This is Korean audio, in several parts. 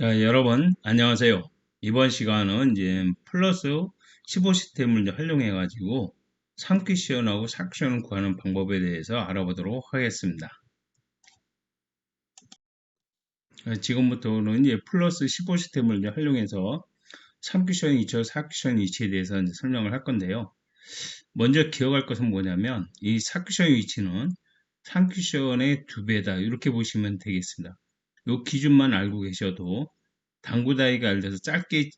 자, 여러분, 안녕하세요. 이번 시간은 이제 플러스 15 시스템을 활용해 가지고 3퀴션하고 4퀴션을 구하는 방법에 대해서 알아보도록 하겠습니다. 자, 지금부터는 이제 플러스 15 시스템을 이제 활용해서 3퀴션 위치와 4퀴션 위치에 대해서 이제 설명을 할 건데요. 먼저 기억할 것은 뭐냐면 이 4퀴션 위치는 3퀴션의 두 배다 이렇게 보시면 되겠습니다. 요 기준만 알고 계셔도 당구 다이가 예를 들어서 짧게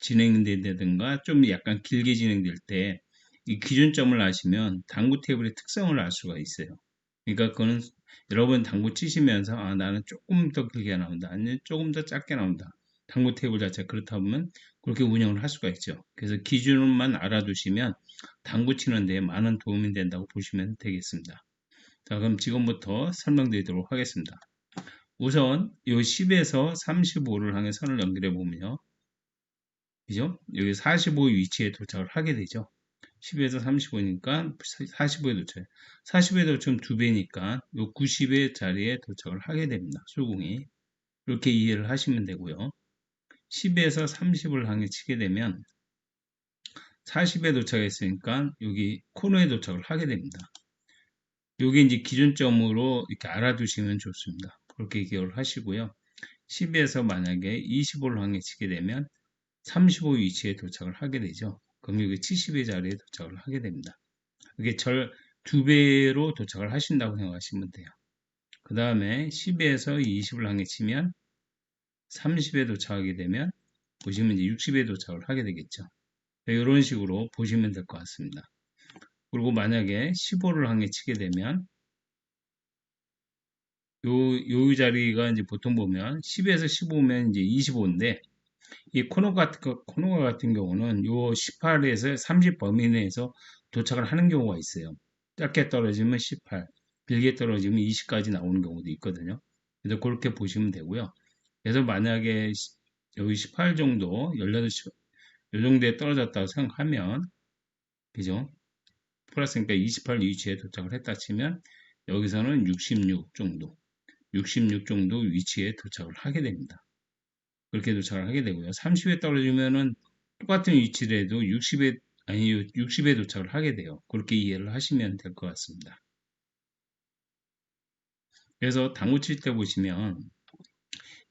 진행된다든가 좀 약간 길게 진행될 때 이 기준점을 아시면 당구 테이블의 특성을 알 수가 있어요. 그러니까 그거는 여러분 당구 치시면서 아 나는 조금 더 길게 나온다 아니면 조금 더 짧게 나온다 당구 테이블 자체가 그렇다 보면 그렇게 운영을 할 수가 있죠. 그래서 기준만 알아두시면 당구 치는 데 많은 도움이 된다고 보시면 되겠습니다. 자 그럼 지금부터 설명드리도록 하겠습니다. 우선 이 10에서 35를 향해 선을 연결해 보면요. 그죠? 여기 45 위치에 도착을 하게 되죠. 10에서 35니까 45에 도착해. 40에 도착하면 2배니까 요 90의 자리에 도착을 하게 됩니다. 수공이. 이렇게 이해를 하시면 되고요. 10에서 30을 향해 치게 되면 40에 도착했으니까 여기 코너에 도착을 하게 됩니다. 요게 이제 기준점으로 이렇게 알아두시면 좋습니다. 그렇게 기억을 하시고요. 10에서 만약에 25를 향해 치게 되면 35 위치에 도착을 하게 되죠. 여기 70의 자리에 도착을 하게 됩니다. 이게 절 2배로 도착을 하신다고 생각하시면 돼요. 그 다음에 10에서 20을 향해 치면 30에 도착하게 되면 보시면 이제 60에 도착을 하게 되겠죠. 이런 식으로 보시면 될 것 같습니다. 그리고 만약에 15를 향해 치게 되면 요, 요 자리가 이제 보통 보면 10에서 15면 이제 25인데 이 코너 같은 코너 같은 경우는 요 18에서 30 범위 내에서 도착을 하는 경우가 있어요. 짧게 떨어지면 18, 길게 떨어지면 20까지 나오는 경우도 있거든요. 그래서 그렇게 보시면 되고요. 그래서 만약에 여기 18 정도, 18, 요 정도에 떨어졌다고 생각하면, 그죠? 플러스니까 28 위치에 도착을 했다 치면, 여기서는 66 정도, 66 정도 위치에 도착을 하게 됩니다. 그렇게 도착을 하게 되고요. 30에 떨어지면은 똑같은 위치라도 60에 아니 60에 도착을 하게 돼요. 그렇게 이해를 하시면 될 것 같습니다. 그래서 당구 칠 때 보시면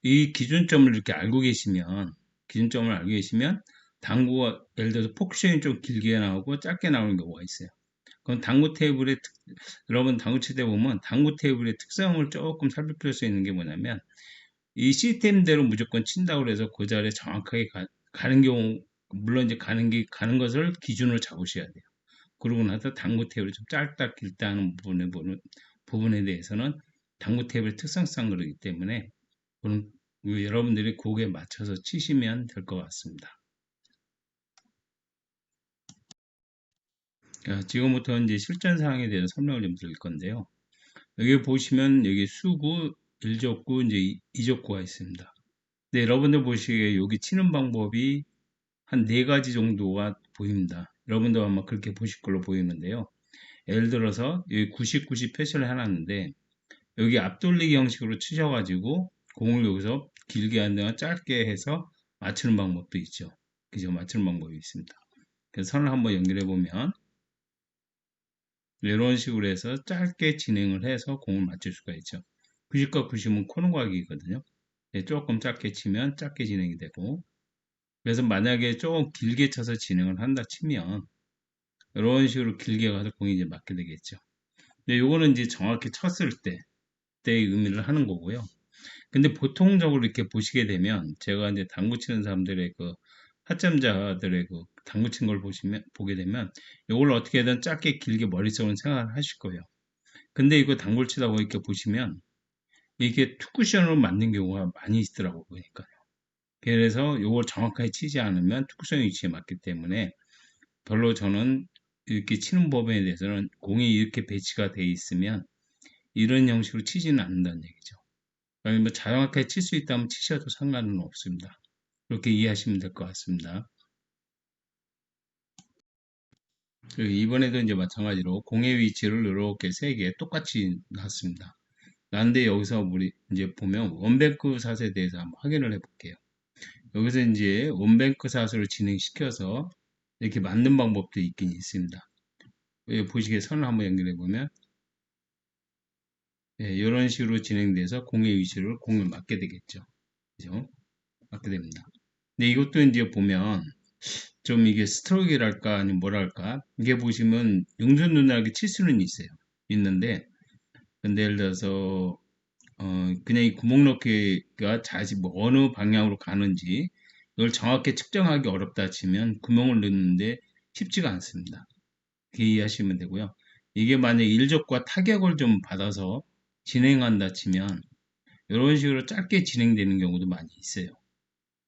이 기준점을 이렇게 알고 계시면 기준점을 알고 계시면 당구가 예를 들어서 포크션이 좀 길게 나오고 짧게 나오는 경우가 있어요. 그럼 당구 테이블의 여러분 당구 칠때 보면 당구 테이블의 특성을 조금 살펴볼 수 있는 게 뭐냐면 이 시스템대로 무조건 친다고 해서 그 자리에 정확하게 가, 는 경우 물론 이제 가는 게 가는 것을 기준으로 잡으셔야 돼요. 그러고 나서 당구 테이블이 좀 짧다 길다 하는 부분에 부분에 대해서는 당구 테이블 특성상 그러기 때문에 여러분들이 곡에 맞춰서 치시면 될 것 같습니다. 지금부터 이제 실전 사항에 대해서 설명을 좀 드릴 건데요. 여기 보시면 여기 수구, 1족구, 이제 2족구가 있습니다. 네, 여러분들 보시기에 여기 치는 방법이 한 네 가지 정도가 보입니다. 여러분도 아마 그렇게 보실 걸로 보이는데요. 예를 들어서 여기 90, 90 표시를 해놨는데 여기 앞돌리기 형식으로 치셔가지고 공을 여기서 길게 한다거나 짧게 해서 맞추는 방법도 있죠. 그죠? 맞추는 방법이 있습니다. 그래서 선을 한번 연결해 보면 이런 식으로 해서 짧게 진행을 해서 공을 맞출 수가 있죠. 90과 90은 코너각이거든요. 네, 조금 짧게 치면 짧게 진행이 되고 그래서 만약에 조금 길게 쳐서 진행을 한다 치면 이런 식으로 길게 가서 공이 이제 맞게 되겠죠. 근데 요거는 이제 정확히 쳤을 때 때의 의미를 하는 거고요. 근데 보통적으로 이렇게 보시게 되면 제가 이제 당구 치는 사람들의 그 타점자들의 그 당구 친 걸 보시면 보게 되면 이걸 어떻게든 짧게 길게 머릿속으로 생각을 하실 거예요. 근데 이거 당구를 치다 보니 이렇게 보시면 이게 투쿠션으로 맞는 경우가 많이 있더라고 보니까요. 그래서 이걸 정확하게 치지 않으면 투쿠션 위치에 맞기 때문에 별로 저는 이렇게 치는 법에 대해서는 공이 이렇게 배치가 돼 있으면 이런 형식으로 치지는 않는다는 얘기죠. 뭐 자정확하게 칠 수 있다면 치셔도 상관은 없습니다. 그렇게 이해하시면 될 것 같습니다. 이번에도 이제 마찬가지로 공의 위치를 이렇게 세 개 똑같이 놨습니다. 나는데 여기서 우리 이제 보면 원뱅크 샷에 대해서 한번 확인을 해 볼게요. 여기서 이제 원뱅크 샷으로 진행시켜서 이렇게 만든 방법도 있긴 있습니다. 보시기에 선을 한번 연결해 보면 예, 이런 식으로 진행돼서 공의 위치를 공을 맞게 되겠죠. 그죠? 맞게 됩니다. 근데 이것도 이제 보면 좀 이게 스트로크랄까 아니면 뭐랄까 이게 보시면 용선눈하게 칠 수는 있어요. 있는데 근데 예를 들어서 어 그냥 이 구멍 넣기가 자시 뭐 어느 방향으로 가는지 이걸 정확히 측정하기 어렵다 치면 구멍을 넣는데 쉽지가 않습니다. 이해하시면 되고요. 이게 만약 일적과 타격을 좀 받아서 진행한다 치면 이런 식으로 짧게 진행되는 경우도 많이 있어요.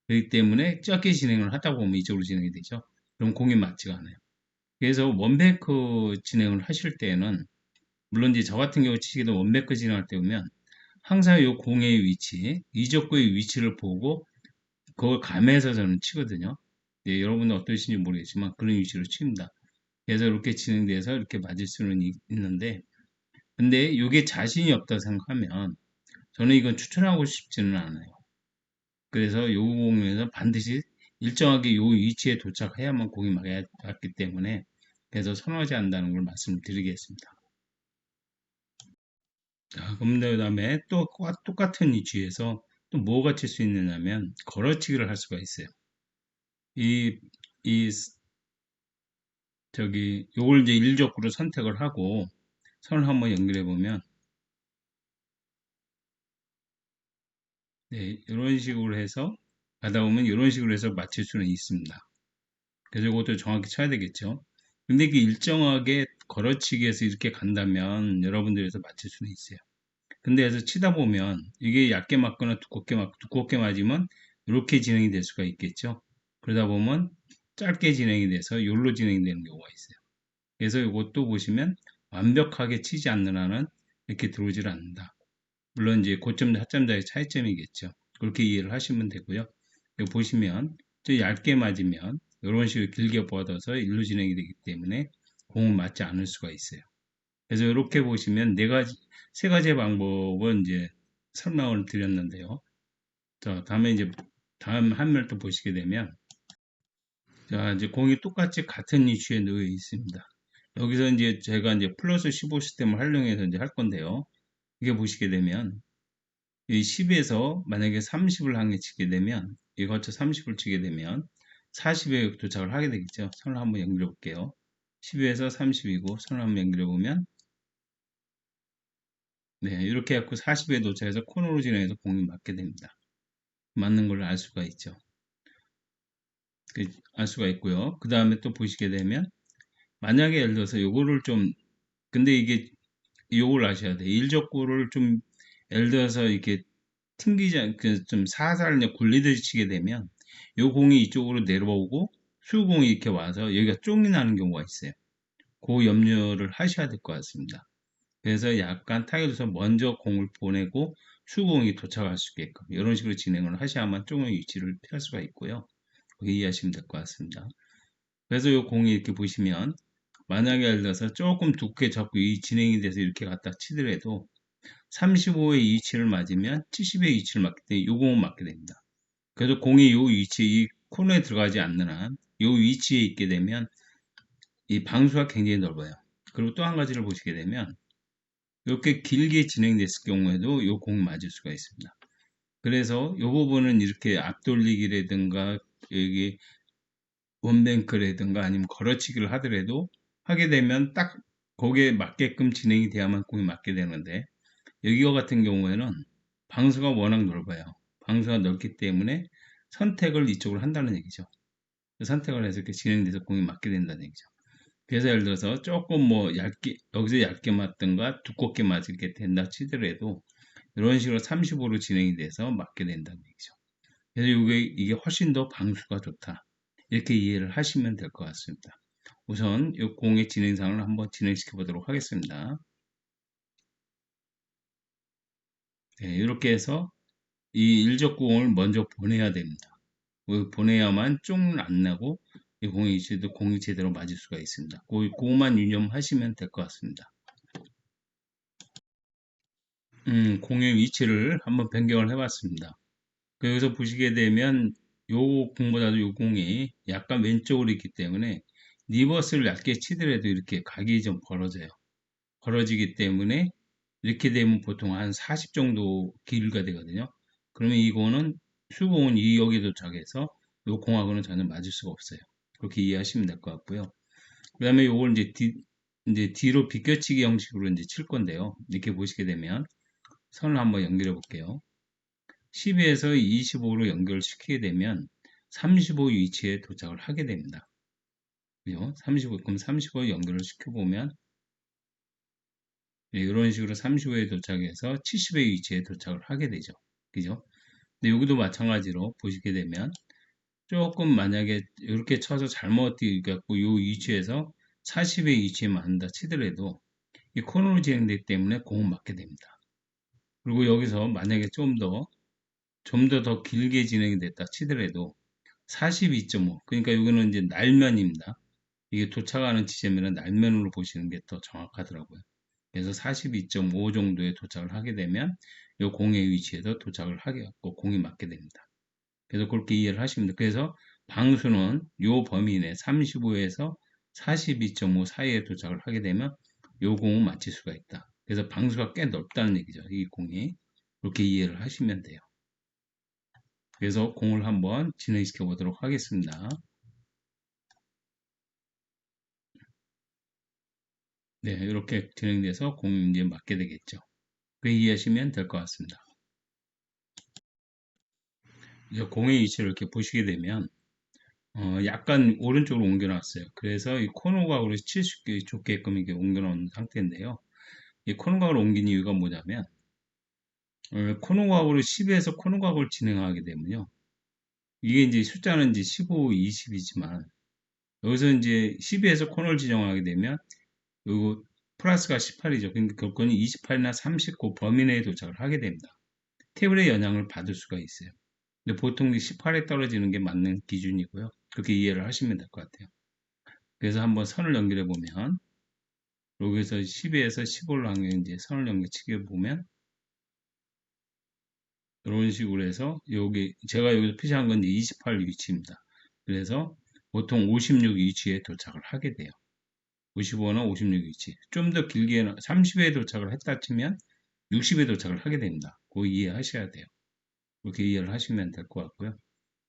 그렇기 때문에 짧게 진행을 하다 보면 이쪽으로 진행이 되죠. 그럼 공이 맞지가 않아요. 그래서 원뱅크 진행을 하실 때는 물론 이제 저 같은 경우 치기도 원뱅크 진행할 때 보면 항상 이 공의 위치, 이적구의 위치를 보고 그걸 감해서 저는 치거든요. 예, 여러분은 어떠신지 모르겠지만 그런 위치로 칩니다. 그래서 이렇게 진행돼서 이렇게 맞을 수는 있, 있는데 근데 이게 자신이 없다 생각하면 저는 이건 추천하고 싶지는 않아요. 그래서 요 공에서 반드시 일정하게 요 위치에 도착해야만 공이 맞기 때문에 그래서 선호하지 않는다는 걸 말씀드리겠습니다. 자, 그럼 그 다음에 또 똑같은 위치에서 또 뭐가 칠 수 있느냐면 걸어치기를 할 수가 있어요. 이, 이, 저기, 요걸 이제 일적으로 선택을 하고 선을 한번 연결해 보면 네, 이런 식으로 해서 가다 보면 이런 식으로 해서 맞출 수는 있습니다. 그래서 이것도 정확히 쳐야 되겠죠. 근데 이게 일정하게 걸어치기해서 이렇게 간다면 여러분들에서 맞출 수는 있어요. 근데 해서 치다 보면 이게 얇게 맞거나 두껍게 맞, 두껍게 맞으면 이렇게 진행이 될 수가 있겠죠. 그러다 보면 짧게 진행이 돼서 요로 진행되는 경우가 있어요. 그래서 이것도 보시면 완벽하게 치지 않는 한은 이렇게 들어오질 않는다. 물론 이제 고점과 하점자의 차이점이겠죠. 그렇게 이해를 하시면 되고요. 여기 보시면 좀 얇게 맞으면 이런 식으로 길게 뻗어서 일로 진행이 되기 때문에 공은 맞지 않을 수가 있어요. 그래서 이렇게 보시면 네 가지, 세 가지의 방법은 이제 설명을 드렸는데요. 자, 다음에 이제 다음 한면을 또 보시게 되면 자, 이제 공이 똑같이 같은 위치에 놓여 있습니다. 여기서 이제 제가 이제 플러스 15 시스템을 활용해서 이제 할 건데요. 이게 보시게 되면 이 10에서 만약에 30을 향해 치게 되면 이 거 쳐 30을 치게 되면 40에 도착을 하게 되겠죠. 선을 한번 연결해 볼게요. 10에서 30이고 선을 한번 연결해 보면 네, 이렇게 해갖고 40에 도착해서 코너로 진행해서 공이 맞게 됩니다. 맞는 걸 알 수가 있죠. 그, 알 수가 있고요. 그 다음에 또 보시게 되면 만약에 예를 들어서 요거를 좀 근데 이게 요걸 아셔야 돼. 일적구를 좀 예를 들어서 이렇게 튕기지 않게 좀 사살 굴리듯이 치게 되면 요 공이 이쪽으로 내려오고 수공이 이렇게 와서 여기가 쫑이 나는 경우가 있어요. 그 염려를 하셔야 될 것 같습니다. 그래서 약간 타겟에서 먼저 공을 보내고 수공이 도착할 수 있게끔 이런 식으로 진행을 하셔야만 쫑의 위치를 피할 수가 있고요. 이해하시면 될 것 같습니다. 그래서 이 공이 이렇게 보시면 만약에 예를 들어서 조금 두껍게 잡고 이 진행이 돼서 이렇게 갖다 치더라도 35의 위치를 맞으면 70의 위치를 맞기 때문에 요 공은 맞게 됩니다. 그래서 공이 요 위치, 이 코너에 들어가지 않는 한, 요 위치에 있게 되면 이 방수가 굉장히 넓어요. 그리고 또 한 가지를 보시게 되면 이렇게 길게 진행됐을 경우에도 요 공을 맞을 수가 있습니다. 그래서 요 부분은 이렇게 앞돌리기라든가 여기 원뱅크라든가 아니면 걸어치기를 하더라도 하게 되면 딱 거기에 맞게끔 진행이 돼야만 공이 맞게 되는데 여기와 같은 경우에는 방수가 워낙 넓어요. 방수가 넓기 때문에 선택을 이쪽으로 한다는 얘기죠. 선택을 해서 이렇게 진행돼서 공이 맞게 된다는 얘기죠. 그래서 예를 들어서 조금 뭐 얇게 여기서 얇게 맞든가 두껍게 맞게 된다 치더라도 이런 식으로 35로 진행이 돼서 맞게 된다는 얘기죠. 그래서 이게 이게 훨씬 더 방수가 좋다. 이렇게 이해를 하시면 될 것 같습니다. 우선 이 공의 진행상을 한번 진행시켜 보도록 하겠습니다. 네, 이렇게 해서 이 일적공을 먼저 보내야 됩니다. 보내야만 쫑을 안 나고 이 공이 제대로, 공이 제대로 맞을 수가 있습니다. 그거만 유념하시면 될 것 같습니다. 음, 공의 위치를 한번 변경을 해봤습니다. 그 여기서 보시게 되면 요 공보다도 요 공이 약간 왼쪽으로 있기 때문에 리버스를 얇게 치더라도 이렇게 각이 좀 벌어져요. 벌어지기 때문에 이렇게 되면 보통 한 40 정도 길이가 되거든요. 그러면 이거는 수공은 이 여기 도착해서 요 공하고는 전혀 맞을 수가 없어요. 그렇게 이해하시면 될 것 같고요. 그 다음에 요걸 이제 뒤, 이제 뒤로 비껴치기 형식으로 이제 칠 건데요. 이렇게 보시게 되면 선을 한번 연결해 볼게요. 12에서 25로 연결시키게 되면 35 위치에 도착을 하게 됩니다. 그죠? 35, 그럼 35 연결을 시켜보면 네, 이런 식으로 35에 도착해서 70의 위치에 도착을 하게 되죠. 그죠? 근데 여기도 마찬가지로 보시게 되면 조금 만약에 이렇게 쳐서 잘못 뛰갖고 이 위치에서 40의 위치에 맞는다 치더라도 이 코너로 진행되기 때문에 공은 맞게 됩니다. 그리고 여기서 만약에 좀 더 좀 더더 길게 진행이 됐다 치더라도 42.5 그러니까 여기는 이제 날면입니다. 이게 도착하는 지점이나 날면으로 보시는 게 더 정확하더라고요. 그래서 42.5 정도에 도착을 하게 되면 이 공의 위치에서 도착을 하게 갖고 공이 맞게 됩니다. 그래서 그렇게 이해를 하시면 돼요. 그래서 방수는 이 범위 내 35에서 42.5 사이에 도착을 하게 되면 이 공을 맞힐 수가 있다. 그래서 방수가 꽤 넓다는 얘기죠. 이 공이. 그렇게 이해를 하시면 돼요. 그래서 공을 한번 진행시켜 보도록 하겠습니다. 네, 이렇게 진행돼서 이제 맞게 되겠죠. 그 이해하시면 될 것 같습니다. 이제 공의 위치를 이렇게 보시게 되면 어, 약간 오른쪽으로 옮겨놨어요. 그래서 이 코너각으로 칠수 좋게끔 이렇게 옮겨놓은 상태인데요. 이 코너각으로 옮긴 이유가 뭐냐면 어, 코너각으로 10에서 코너각을 진행하게 되면요. 이게 이제 숫자는 이제 15, 20이지만 여기서 이제 12에서 코너를 지정하게 되면 요거 플러스가 18이죠. 그러니까 결국은 28이나 39 범위 내에 도착을 하게 됩니다. 테이블의 영향을 받을 수가 있어요. 근데 보통 18에 떨어지는 게 맞는 기준이고요. 그렇게 이해를 하시면 될 것 같아요. 그래서 한번 선을 연결해 보면 여기서 12에서 15를 하게 이제 선을 연결치게 보면 이런 식으로 해서 여기 제가 여기서 표시한 건 28 위치입니다. 그래서 보통 56 위치에 도착을 하게 돼요. 55나 56 위치. 좀더 길게 30에 도착을 했다 치면 60에 도착을 하게 됩니다. 그거 이해하셔야 돼요. 그렇게 이해를 하시면 될 것 같고요.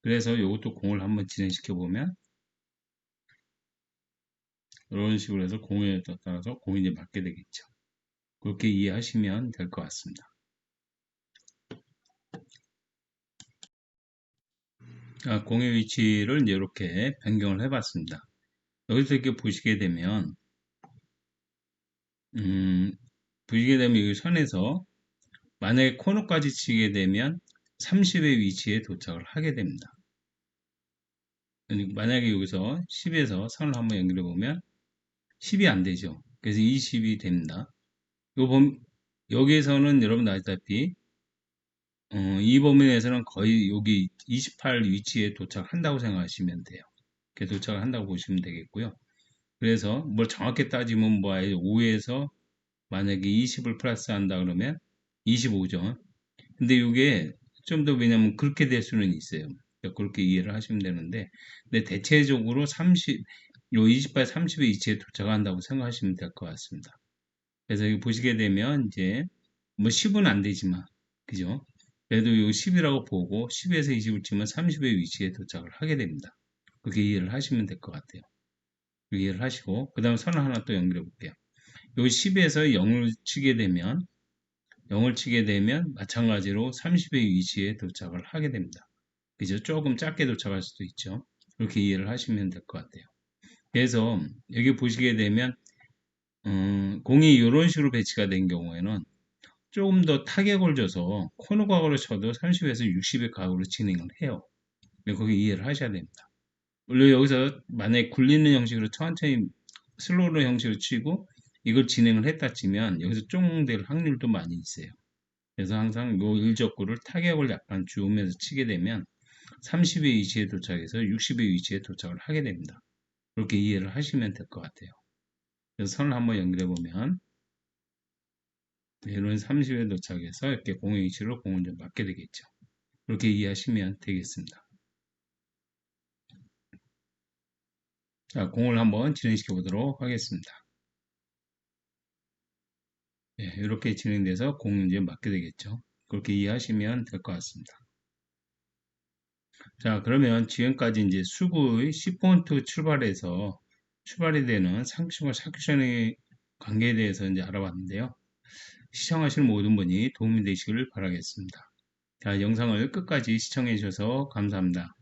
그래서 이것도 공을 한번 진행시켜 보면 이런 식으로 해서 공에 따라서 공이 이제 맞게 되겠죠. 그렇게 이해하시면 될 것 같습니다. 아, 공의 위치를 이렇게 변경을 해봤습니다. 여기서 이렇게 보시게 되면 음, 보시게 되면 이 선에서 만약에 코너까지 치게 되면 30의 위치에 도착을 하게 됩니다. 만약에 여기서 10에서 선을 한번 연결해 보면 10이 안 되죠. 그래서 20이 됩니다. 요 범, 여기에서는 여러분 아시다시피 어, 이 범위 내에서는 거의 여기 28 위치에 도착한다고 생각하시면 돼요. 도착을 한다고 보시면 되겠고요. 그래서 뭘 정확히 따지면 뭐 5에서 만약에 20을 플러스 한다 그러면 25죠. 근데 이게 좀 더 왜냐면 그렇게 될 수는 있어요. 그러니까 그렇게 이해를 하시면 되는데 근데 대체적으로 30, 요 28, 30의 위치에 도착한다고 생각하시면 될 것 같습니다. 그래서 여기 보시게 되면 이제 뭐 10은 안 되지만 그죠? 그래도 요 10이라고 보고 10에서 20을 치면 30의 위치에 도착을 하게 됩니다. 그렇게 이해를 하시면 될 것 같아요. 이해를 하시고 그 다음 선을 하나 또 연결해 볼게요. 요 10에서 0을 치게 되면 0을 치게 되면 마찬가지로 30의 위치에 도착을 하게 됩니다. 그죠? 조금 작게 도착할 수도 있죠. 그렇게 이해를 하시면 될 것 같아요. 그래서 여기 보시게 되면 음, 공이 이런 식으로 배치가 된 경우에는 조금 더 타격을 줘서 코너 각으로 쳐도 30에서 60의 각으로 진행을 해요. 거기 이해를 하셔야 됩니다. 물론 여기서 만약에 굴리는 형식으로 천천히 슬로우 형식으로 치고 이걸 진행을 했다 치면 여기서 쫑될 확률도 많이 있어요. 그래서 항상 요 일적구를 타격을 약간 주우면서 치게 되면 30의 위치에 도착해서 60의 위치에 도착을 하게 됩니다. 그렇게 이해를 하시면 될 것 같아요. 그래서 선을 한번 연결해 보면 이런 30에 도착해서 이렇게 공의 위치로 공을 좀 맞게 되겠죠. 그렇게 이해하시면 되겠습니다. 자, 공을 한번 진행시켜 보도록 하겠습니다. 네, 이렇게 진행돼서 공을 이제 맞게 되겠죠. 그렇게 이해하시면 될 것 같습니다. 자, 그러면 지금까지 이제 수구의 10포인트 출발해서 출발이 되는 상식과 사큐션의 관계에 대해서 이제 알아봤는데요. 시청하시는 모든 분이 도움이 되시기를 바라겠습니다. 자, 영상을 끝까지 시청해 주셔서 감사합니다.